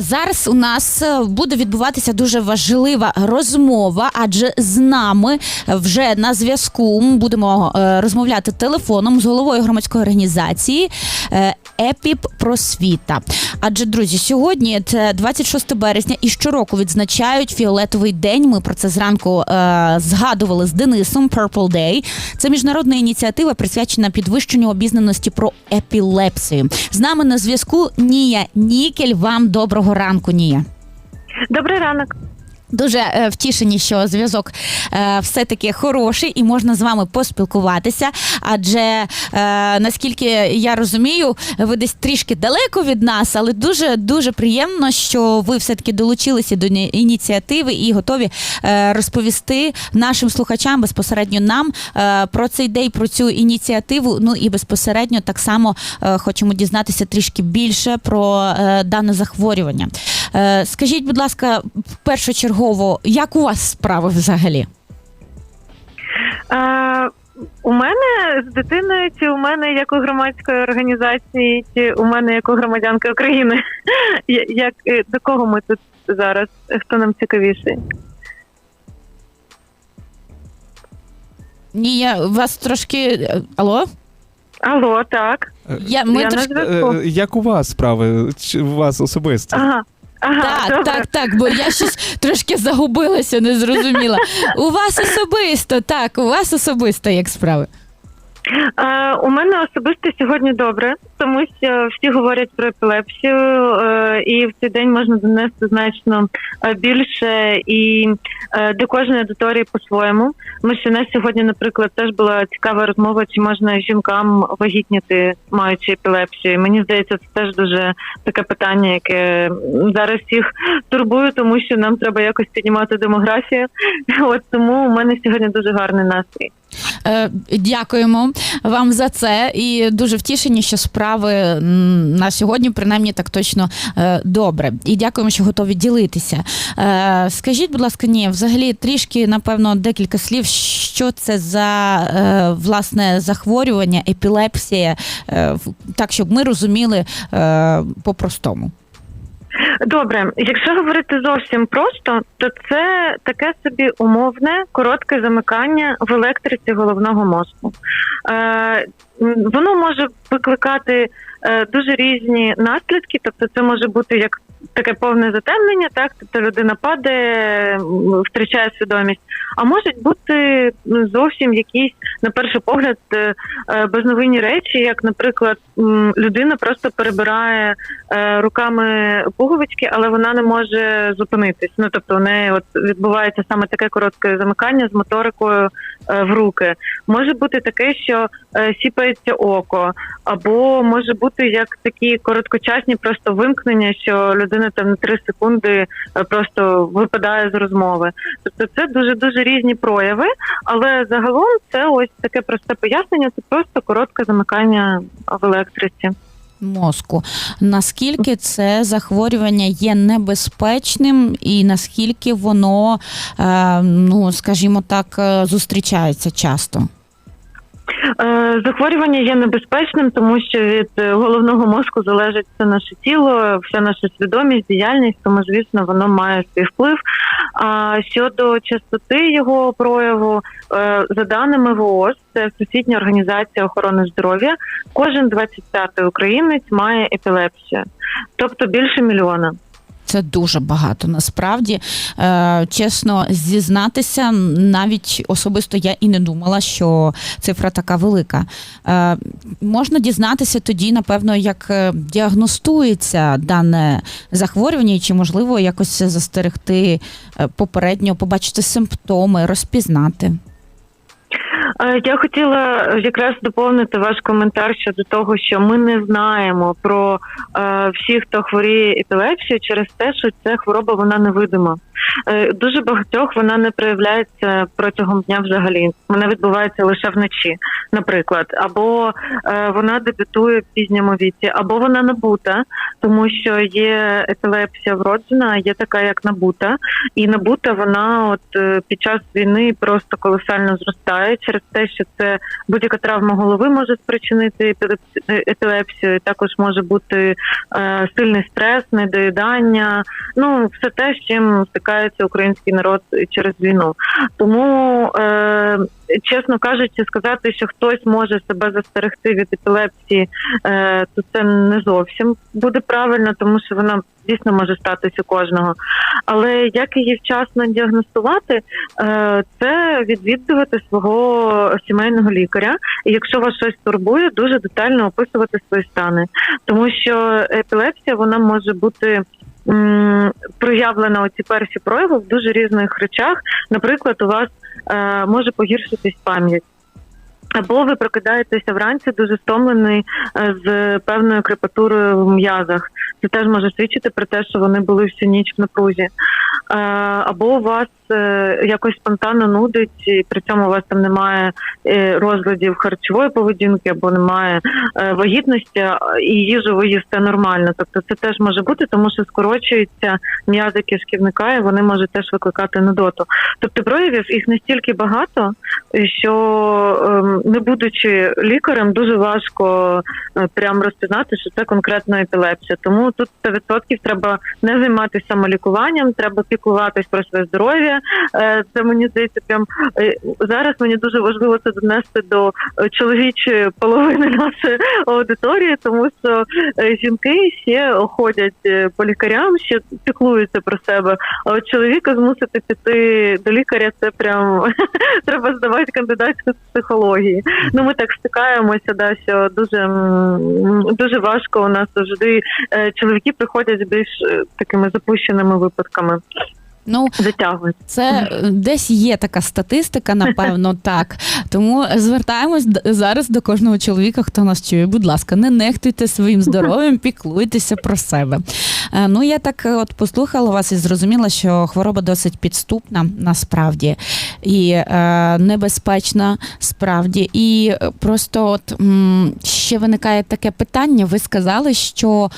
зараз у нас е, буде відбуватися дуже важлива розмова, адже з нами вже на зв'язку будемо е, розмовляти телефоном з головою громадської організації е, ЕПІП Просвіта. Адже друзі, сьогодні це 26 березня, і щороку відзначають фіолетовий день. Ми про це зранку згадували з Денисом Purple Day. Це міжнародна ініціатива, присвячена підвищенню обізнаності про епілепсію. З нами на зв'язку Нія Нікель. Вам доброго ранку, Нія. Добрий ранок. Дуже е, втішені, що зв'язок е, все-таки хороший і можна з вами поспілкуватися. Адже е, наскільки я розумію, ви десь трішки далеко від нас, але дуже дуже приємно, що ви все-таки долучилися до ініціативи і готові розповісти нашим слухачам безпосередньо нам про цей день, про цю ініціативу. Ну і безпосередньо так само хочемо дізнатися трішки більше про дане захворювання. Е, Скажіть, будь ласка, першочергово, як у вас справи взагалі? Е, у мене з дитиною, чи у мене як у громадської організації, чи у мене як у громадянки України? Як е, до кого ми тут зараз? Хто нам цікавіший? Ні, я вас трошки. Алло? Алло, так. Я, ми Я на трошки... зв'язку. Е, Як у вас справи? Чи у вас особисто? Ага. Ага, Так, добре. так, так, бо я щось трошки загубилася, не зрозуміла. У вас особисто, так, у вас особисто як справи. Е, у мене особисто сьогодні добре, тому що всі говорять про епілепсію, е, і в цей день можна донести значно е, більше і е, до кожної аудиторії по-своєму. Що у нас сьогодні, наприклад, теж була цікава розмова, чи можна жінкам вагітніти, маючи епілепсію. Мені здається, це теж дуже таке питання, яке зараз всіх турбує, тому що нам треба якось піднімати демографію. От тому у мене сьогодні дуже гарний настрій. Дякуємо вам за це і дуже втішені, що справи на сьогодні, принаймні, так точно е, добре. І дякуємо, що готові ділитися. Е, Скажіть, будь ласка, ні, взагалі трішки, напевно, декілька слів, що це за е, власне захворювання, епілепсія, так, щоб ми розуміли по-простому. Добре, якщо говорити зовсім просто, то це таке собі умовне коротке замикання в електриці головного мозку. Е, воно може викликати е, дуже різні наслідки, тобто це може бути як таке повне затемнення, так тобто людина падає, втрачає свідомість. А можуть бути зовсім якісь, на перший погляд, е, е, безновинні речі, як, наприклад, людина просто перебирає е, руками пуговички, але вона не може зупинитись. Ну тобто, у неї от відбувається саме таке коротке замикання з моторикою в руки. Може бути таке, що сіпається око, або може бути як такі короткочасні просто вимкнення, що людина там на 3 секунди просто випадає з розмови. Тобто, це дуже дуже різні прояви, але загалом це ось таке просте пояснення. Це просто коротке замикання в електриці. мозку. Наскільки це захворювання є небезпечним, і наскільки воно, е, ну скажімо так, е, зустрічається часто? Е, Захворювання є небезпечним, тому що від е, головного мозку залежить все наше тіло, вся наша свідомість, діяльність, тому звісно воно має свій вплив. А щодо частоти його прояву, е, за даними ВООЗ, це Всесвітня організація охорони здоров'я, кожен 25-й українець має епілепсію, тобто більше мільйона. Це дуже багато насправді. Е, чесно зізнатися, навіть особисто я і не думала, що цифра така велика. Е, можна дізнатися тоді, напевно, як е, діагностується дане захворювання, і чи можливо якось застерегти попередньо, побачити симптоми, розпізнати. Е, Я хотіла якраз доповнити ваш коментар щодо того, що ми не знаємо про е, всіх, хто хворіє епілепсію, через те, що ця хвороба вона невидима. Е, Дуже багатьох вона не проявляється протягом дня взагалі. Вона відбувається лише вночі, наприклад, або е, вона дебютує в пізньому віці, або вона набута, тому що є епілепсія вроджена, є така як набута, і набута вона от е, під час війни просто колосально зростає через те, що це будь-яка травма голови може спричинити епілепс- епілепсію. Також може бути сильний стрес, недоїдання. Ну все те, з чим стикається український народ через війну. Тому, е, чесно кажучи, сказати, що хтось може себе застерегти від епілепсії, е, то це не зовсім буде правильно, тому що вона дійсно може статись у кожного. Але як її вчасно діагностувати, е, це відвідувати свого сімейного лікаря. І якщо вас щось турбує, дуже детально описувати свої стани, тому що епілепсія вона може бути. М, ці перші прояви в дуже різних речах. Наприклад, у вас е, може погіршитись пам'ять. Або ви прокидаєтеся вранці дуже стомлений е, з певною крепатурою в м'язах. Це теж може свідчити про те, що вони були всю ніч в напрузі. Е, Або у вас е, якось спонтанно нудить, і при цьому у вас там немає е, розладів харчової поведінки, або немає вагітності, і їжу ви їсте нормально. Тобто це теж може бути, тому що скорочуються м'язи кишківника, і вони можуть теж викликати нудоту. Тобто проявів їх настільки багато, що ем, не будучи лікарем, дуже важко прям розпізнати, що це конкретно епілепсія. Тому тут 100% треба не займатися самолікуванням, треба піклуватись про своє здоров'я. Е, Це мені здається, прям е, зараз мені дуже важливо це донести до е, чоловічої половини нашої аудиторії, тому що жінки ще ходять по лікарям, ще піклуються про себе. А от чоловіка змусити піти до лікаря, це прям треба здавати кандидатську з психології. Ну ми так стикаємося, да, що дуже дуже важко у нас завжди чоловіки приходять з більш такими запущеними випадками, Ну, затягують. Це е, десь є така статистика, напевно, так. Тому звертаємось зараз до кожного чоловіка, хто нас чує. Будь ласка, не нехтуйте своїм здоров'ям, піклуйтеся про себе. Е, Ну, я так е, от послухала вас і зрозуміла, що хвороба досить підступна насправді і е, небезпечна справді. І просто от ще виникає таке питання. Ви сказали, що.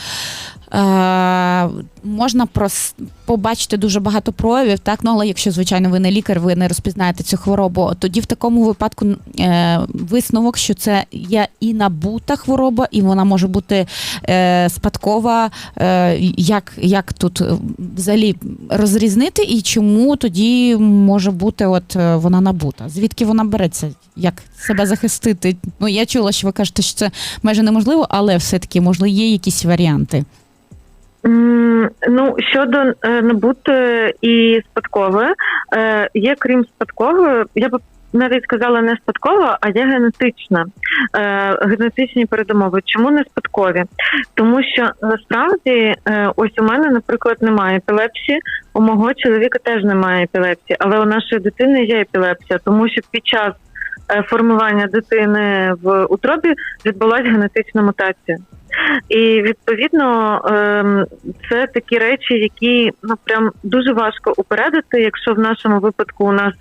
Е, можна прос... побачити дуже багато проявів, так ну але якщо звичайно ви не лікар, ви не розпізнаєте цю хворобу, тоді в такому випадку е, висновок, що це є і набута хвороба, і вона може бути е, спадкова. Е, як, як тут е, взагалі розрізнити, і чому тоді може бути от е, вона набута? Звідки вона береться? Як себе захистити? Ну я чула, що ви кажете, що це майже неможливо, але все-таки можливо є якісь варіанти. Ну щодо е, набутої і спадкової, е, є крім спадкової, я б навіть сказала не спадкова, а є генетична. Е, генетичні передумови. Чому не спадкові? Тому що насправді е, ось у мене, наприклад, немає епілепсії, у мого чоловіка теж немає епілепсії, але у нашої дитини є епілепсія, тому що під час формування дитини в утробі відбулася генетична мутація. І відповідно ем, це такі речі, які ну прям дуже важко упередити, якщо в нашому випадку у нас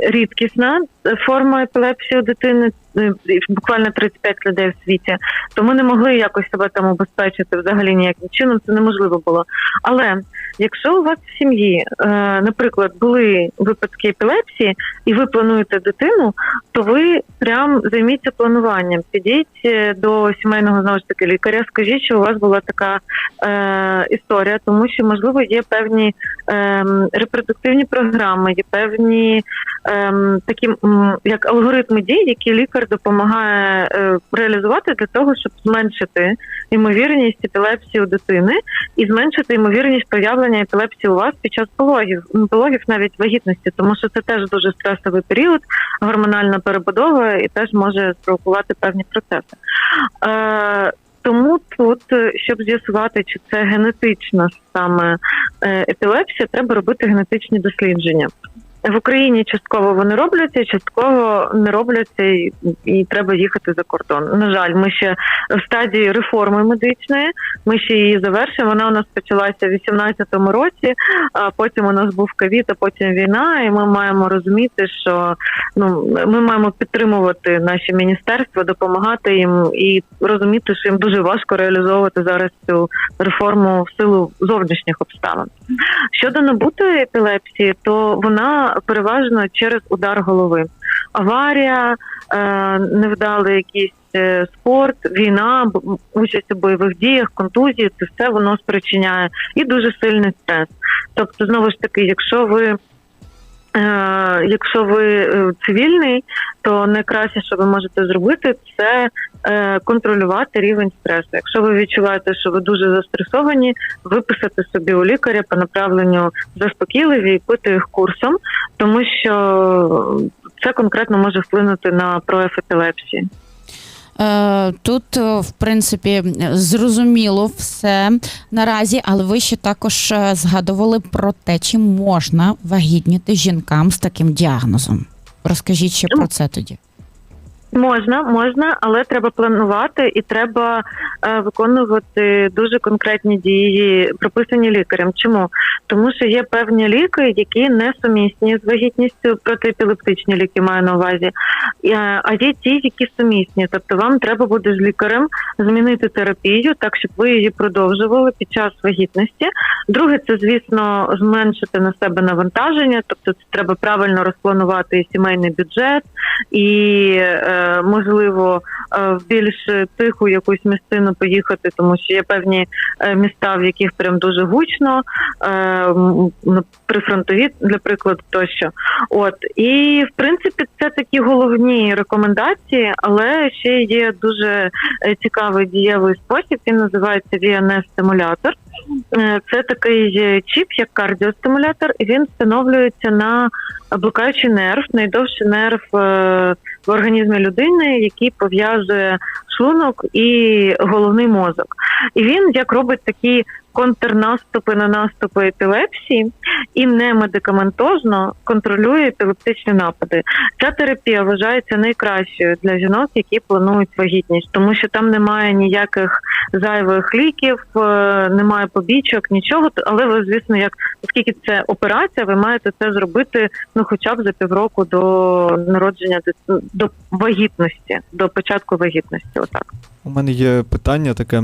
рідкісна форма епілепсії у дитини, е, буквально 35 людей в світі, то ми не могли якось себе там убезпечити взагалі ніяким чином. Це неможливо було. Але якщо у вас в сім'ї, е, наприклад, були випадки епілепсії, і ви плануєте дитину, то ви прям займіться плануванням. Підіть е, до сімейного знову ж таки лікаря, скажіть, що у вас була така е, історія, тому що можливо є певні е, репродуктивні програми, є певні е, такі як алгоритми дій, які лікар допомагає е, реалізувати для того, щоб зменшити ймовірність епілепсії у дитини і зменшити ймовірність появлення епілепсії у вас під час пологів, пологів навіть вагітності, тому що це теж дуже стресовий період, гормональна перебудова і теж може спровокувати певні процеси. Е, тому тут, е, щоб з'ясувати, чи це генетична саме е, епілепсія, треба робити генетичні дослідження. В Україні частково вони робляться, частково не робляться, і, і треба їхати за кордон. На жаль, ми ще в стадії реформи медичної. Ми ще її завершимо. Вона у нас почалася в 2018 році. А потім у нас був ковід, а потім війна. І ми маємо розуміти, що ну ми маємо підтримувати наші міністерства, допомагати їм і розуміти, що їм дуже важко реалізовувати зараз цю реформу в силу зовнішніх обставин. Щодо набутої епілепсії, то вона переважно через удар голови. Аварія, невдали невдалий якийсь е, спорт, війна, участь у бойових діях, контузії, це все воно спричиняє і дуже сильний стрес. Тобто, знову ж таки, якщо ви Е, якщо ви е, цивільний, то найкраще, що ви можете зробити, це е, контролювати рівень стресу. Якщо ви відчуваєте, що ви дуже застресовані, виписати собі у лікаря по направленню заспокійливі і пити їх курсом, тому що це конкретно може вплинути на прояв. Е, Тут, е, в принципі, зрозуміло все наразі, але ви ще також е, згадували про те, чи можна вагітніти жінкам з таким діагнозом. Розкажіть ще про це тоді. Можна, можна, але треба планувати і треба е, виконувати дуже конкретні дії, прописані лікарем. Чому? Тому що є певні ліки, які не сумісні з вагітністю, протиепілептичні ліки маю на увазі. Е, А є ті, які сумісні. Тобто вам треба буде з лікарем змінити терапію, так щоб ви її продовжували під час вагітності. Друге, це звісно зменшити на себе навантаження, тобто це треба правильно розпланувати сімейний бюджет і е, можливо е, в більш тиху якусь місцину поїхати, тому що є певні е, міста, в яких прям дуже гучно, е, прифронтові, для прикладу, тощо. От і в принципі це такі головні рекомендації, але ще є дуже цікавий дієвий спосіб. Він називається VNS-стимулятор. Це такий чіп, як кардіостимулятор, і він встановлюється на блукаючий нерв, найдовший нерв в організмі людини, який пов'язує шлунок і головний мозок. І він як робить такі контрнаступи на наступи епілепсії і не медикаментозно контролює епілептичні напади. Ця терапія вважається найкращою для жінок, які планують вагітність, тому що там немає ніяких зайвих ліків, е, немає побічок, нічого. Але ви, звісно, як оскільки це операція, ви маєте це зробити ну, хоча б за півроку до народження до вагітності, до початку вагітності. Отак. У мене є питання таке,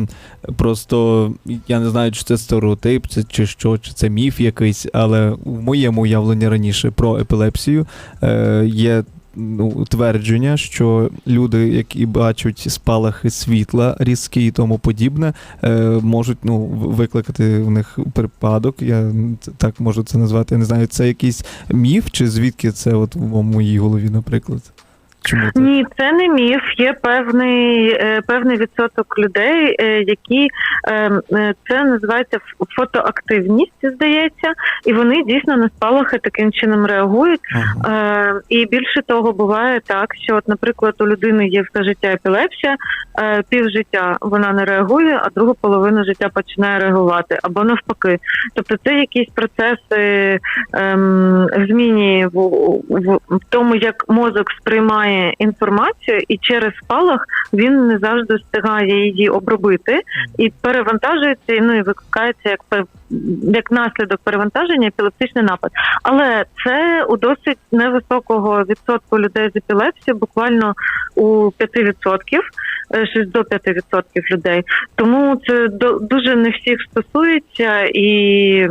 просто я не знаю, чи це стереотип, це чи що, чи це міф якийсь, але в моєму уявленні раніше про епілепсію е, є ну, твердження, що люди, які бачать спалахи світла різкі і тому подібне, е, можуть ну, викликати в них припадок. Я так можу це назвати. Я не знаю, це якийсь міф, чи звідки це от в моїй голові, наприклад? Чому так? Ні, це не міф. Є певний е, певний відсоток людей, е, які е, це називається фотоактивність, здається, і вони дійсно на спалахи таким чином реагують. Ага. І більше того, буває так, що, от, наприклад, у людини є все життя епілепсія, е, півжиття вона не реагує, а другу половину життя починає реагувати, або навпаки. Тобто, це якісь процеси ем, в зміні в, в, в тому, як мозок сприймає інформацію, і через спалах він не завжди встигає її обробити і перевантажується, ну і викликається як як наслідок перевантаження епілептичний напад. Але це у досить невисокого відсотку людей з епілепсією, буквально у 5%, е, щось до 5% людей. Тому це дуже не всіх стосується, і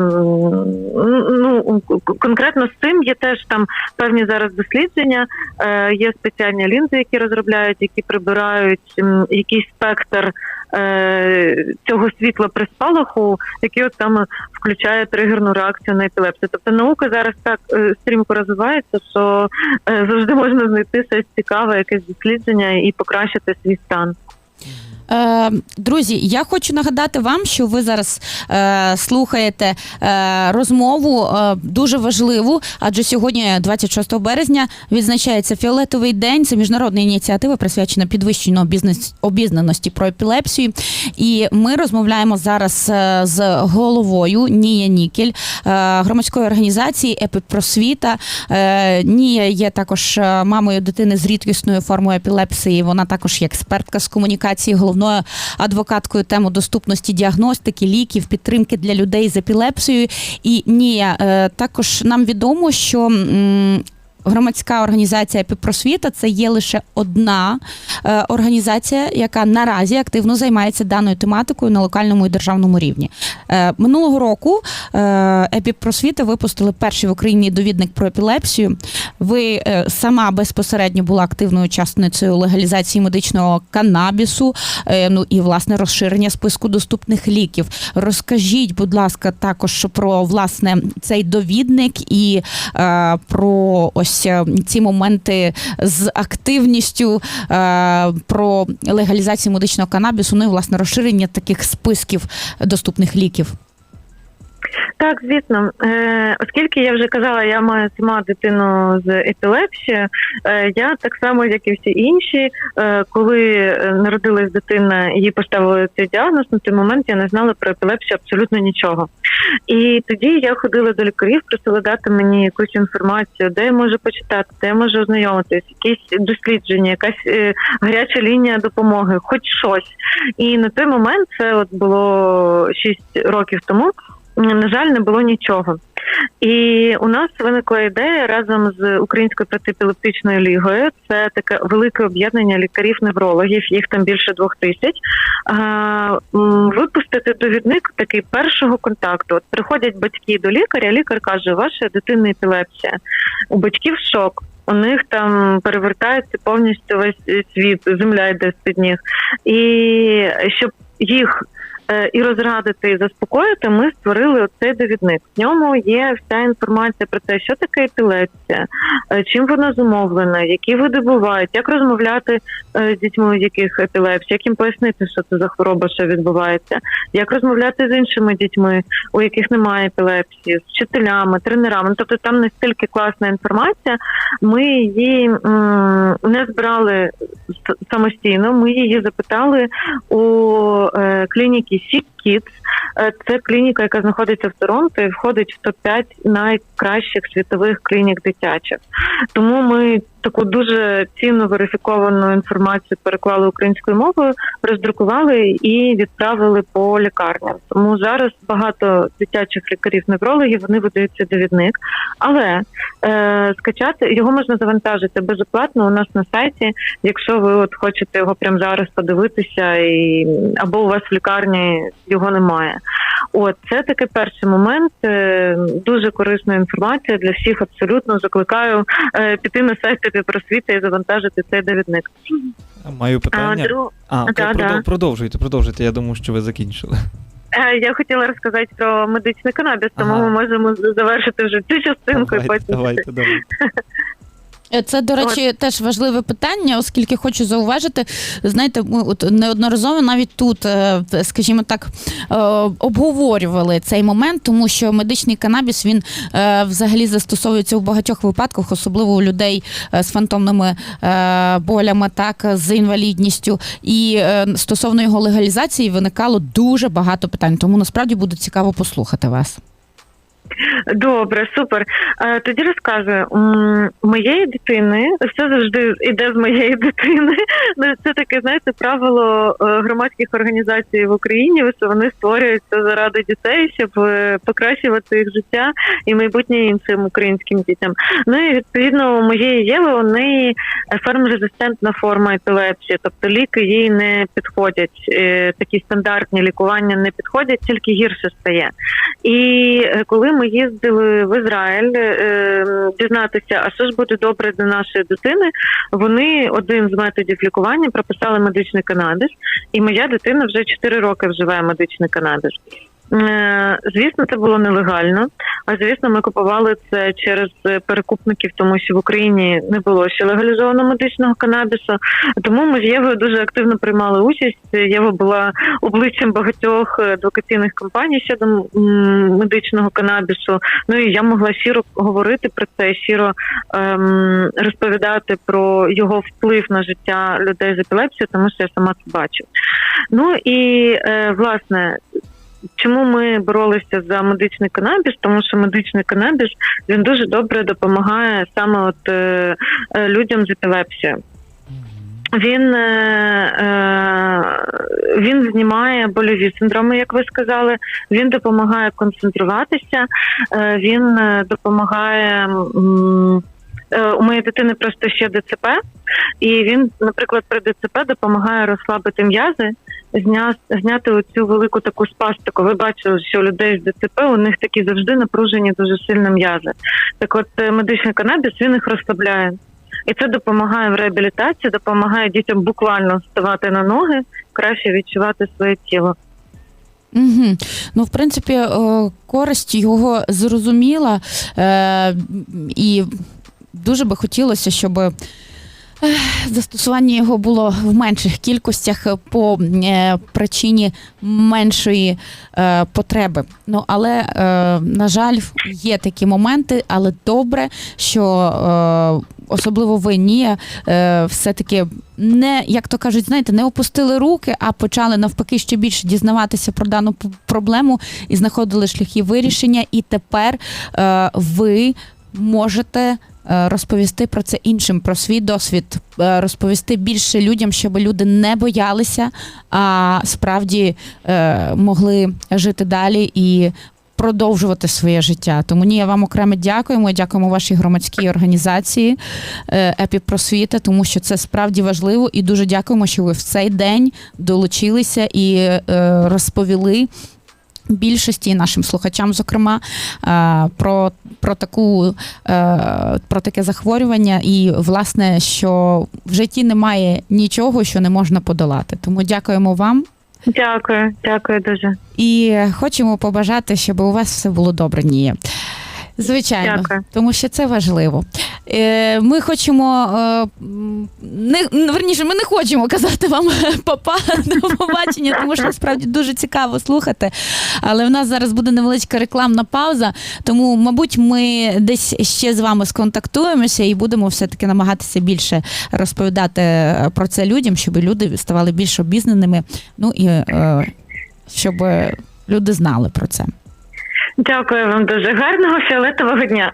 ну конкретно з цим є теж там певні зараз дослідження. Е, Є спеціальні лінзи, які розробляють, які прибирають якийсь спектр е, цього світла при спалаху, який от саме включає тригерну реакцію на епілепсію. Тобто наука зараз так е, стрімко розвивається, що е, завжди можна знайти щось цікаве, якесь дослідження і покращити свій стан. Е, друзі, я хочу нагадати вам, що ви зараз е, слухаєте е, розмову дуже важливу, адже сьогодні, 26 березня, відзначається фіолетовий день. Це міжнародна ініціатива, присвячена підвищенню бізнес обізнаності про епілепсію. І ми розмовляємо зараз з головою Нія Нікель, громадської організації Епіпросвіта. Нія є також мамою дитини з рідкісною формою епілепсії. Вона також є експертка з комунікації, головною адвокаткою тему доступності діагностики, ліків, підтримки для людей з епілепсією. І Нія, е, також нам відомо, що. Громадська організація Епіпросвіта це є лише одна е, організація, яка наразі активно займається даною тематикою на локальному і державному рівні. Е, минулого року е, Епіпросвіта випустили перший в Україні довідник про епілепсію. Ви е, сама безпосередньо була активною учасницею легалізації медичного канабісу, е, ну і власне розширення списку доступних ліків. Розкажіть, будь ласка, також про власне цей довідник і е, про ось е, ці моменти з активністю е, про легалізацію медичного канабісу, ну і власне розширення таких списків доступних ліків. Так, звісно, е, оскільки я вже казала, я маю сама дитину з епілепсією, е, я так само, як і всі інші, е, коли е, народилась дитина, їй поставили цей діагноз, на той момент я не знала про епілепсію абсолютно нічого. І тоді я ходила до лікарів, просила дати мені якусь інформацію, де я можу почитати, де я можу ознайомитись, якісь дослідження, якась е, гаряча лінія допомоги, хоч щось. І на той момент це от було 6 років тому. На жаль, не було нічого. І у нас виникла ідея разом з Українською протиепілептичною лігою. Це таке велике об'єднання лікарів-неврологів, їх там більше двох тисяч. Випустити довідник такий першого контакту. От приходять батьки до лікаря, лікар каже, ваша дитина епілепсія. У батьків шок. У них там перевертається повністю весь світ, земля йде з під ніг. І щоб їх і розрадити, і заспокоїти, ми створили цей довідник. В ньому є вся інформація про те, що таке епілепсія, е, чим вона зумовлена, які види бувають, як розмовляти е, з дітьми, у яких епілепсія, як їм пояснити, що це за хвороба, що відбувається, як розмовляти з іншими дітьми, у яких немає епілепсії, з вчителями, тренерами. Ну, Тобто там настільки класна інформація. Ми її не збирали самостійно. Ми її запитали у е, клініки municipio Kids. Е, Це клініка, яка знаходиться в Торонто і входить в топ 5 найкращих світових клінік дитячих. Тому ми таку дуже цінну верифіковану інформацію переклали українською мовою, роздрукували і відправили по лікарням. Тому зараз багато дитячих лікарів-неврологів вони видають цей довідник. Але е, скачати його можна завантажити безоплатно у нас на сайті, якщо ви от хочете його прямо зараз подивитися, і або у вас в лікарні його немає. От це такий перший момент. е, Дуже корисна інформація для всіх. Абсолютно закликаю е, піти на сайт просвіти і завантажити цей довідник. Маю А, питання. друг... А, окей, да, продов- да. продовжуйте, продовжуйте. Я думав, що ви закінчили. Е, Я хотіла розказати про медичний канабіс, тому Ага. ми можемо завершити вже цю частинку і потім. давайте, давайте. Це, до речі, теж важливе питання, оскільки хочу зауважити, знаєте, ми от неодноразово навіть тут, е, скажімо так, е, обговорювали цей момент, тому що медичний канабіс він е, взагалі застосовується у багатьох випадках, особливо у людей з фантомними болями, так з інвалідністю. І стосовно його легалізації виникало дуже багато питань. Тому насправді буде цікаво послухати вас. Добре, супер. Е, Тоді розказую. У моєї дитини все завжди йде з моєї дитини. Ну, Це таке, знаєте, правило е, громадських організацій в Україні. що Вони створюються заради дітей, щоб е, покращувати їх життя і майбутнє іншим українським дітям. Ну і відповідно у моєї Єви у неї фермрезистентна форма епілепсії, тобто ліки їй не підходять. Такі стандартні лікування не підходять, тільки гірше стає. І коли ми їздили в Ізраїль е, дізнатися, а що ж буде добре для нашої дитини, вони один з методів лікування прописали медичний канадис, і моя дитина вже 4 роки вживає медичний канабіс. Е, Звісно, це було нелегально. А звісно, ми купували це через перекупників, тому що в Україні не було ще легалізованого медичного канабісу. Тому ми з Євою дуже активно приймали участь. Єва була обличчям багатьох адвокаційних кампаній щодо медичного канабісу. Ну і я могла щиро говорити про це, щиро ем, розповідати про його вплив на життя людей з епілепсією, тому що я сама це бачу. Ну і е, власне. Чому ми боролися за медичний канабіс? Тому що медичний канабіс він дуже добре допомагає саме от е, е, людям з епілепсією. Він, е, е, він знімає больові синдроми, як ви сказали. Він допомагає концентруватися, е, він е, допомагає. У моєї дитини просто ще ДЦП, і він, наприклад, при ДЦП допомагає розслабити м'язи, зня, зняти оцю велику таку спастику. Ви бачили, що людей з ДЦП у них такі завжди напружені дуже сильно м'язи. Так, от е, медичний канабіс він їх розслабляє. І це допомагає в реабілітації, допомагає дітям буквально вставати на ноги, краще відчувати своє тіло. Угу. Ну, в принципі, е, користь його зрозуміла, е, і дуже би хотілося, щоб. Застосування його було в менших кількостях по е, причині меншої е, потреби. Ну але е, на жаль, є такі моменти, але добре, що особливо ви ні, е, все-таки не, як то кажуть, знаєте, не опустили руки, а почали навпаки ще більше дізнаватися про дану проблему і знаходили шляхи вирішення. І тепер ви можете. Е, Розповісти про це іншим, про свій досвід, е, розповісти більше людям, щоб люди не боялися, а справді е, могли жити далі і продовжувати своє життя. Тому ні, я вам окремо дякуємо. Дякуємо вашій громадській організації Епіпросвіта, тому що це справді важливо, і дуже дякуємо, що ви в цей день долучилися і розповіли. Більшості нашим слухачам, зокрема, е, про, про таку е, про таке захворювання, і власне, що в житті немає нічого, що не можна подолати. Тому дякуємо вам Дякую, дякую дуже. і хочемо побажати, щоб у вас все було добре. Ні. Звичайно, Дякую. тому що це важливо. Е, Ми хочемо е, не верніше, ми не хочемо казати вам папа до побачення, тому що насправді дуже цікаво слухати. Але в нас зараз буде невеличка рекламна пауза, тому, мабуть, ми десь ще з вами сконтактуємося і будемо все-таки намагатися більше розповідати е, про це людям, щоб люди ставали більш обізнаними. Ну і е, щоб люди знали про це. Дякую вам дуже гарного фіолетового дня.